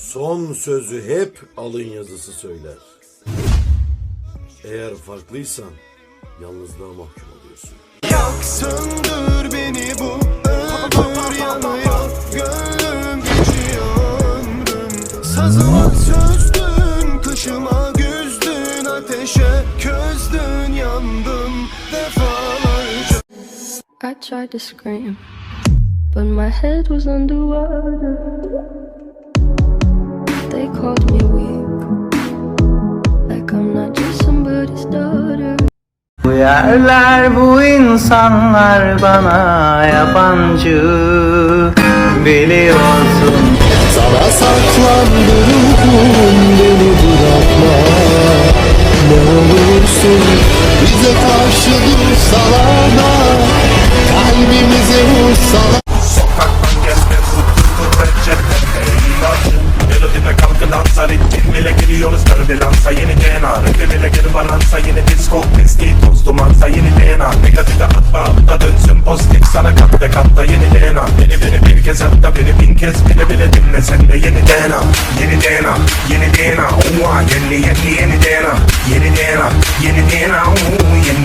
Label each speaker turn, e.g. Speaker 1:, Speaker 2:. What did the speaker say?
Speaker 1: Son sözü hep alın yazısı söyler. Eğer farklıysan yalnızlığa mahkum oluyorsun.
Speaker 2: Yaksındır beni bu ömür yanıyor Gönlüm geçiyor ömrüm Sazıma sözdün Kışıma güzdün Ateşe közdün Yandım defalarca
Speaker 3: I tried to scream, but my head was underwater.
Speaker 4: Bu yerler bu insanlar bana yabancı. Biliyorsun.
Speaker 2: Sana saklandı ruhum Beni bırakma. Ne olursun Bize karşı dursalar
Speaker 5: ritmin bile giriyoruz Törbilansa yeni DNA ile geri balansa yeni disco Eski toz dumansa yeni DNA Negatife atma da dönsün pozitif Sana kat ve katta yeni DNA Beni beni bir kez hatta beni bin kez Bile bile dinle sen de yeni DNA Yeni DNA Yeni DNA Oha yeni yeni yeni DNA Yeni DNA Yeni DNA Oo, Yeni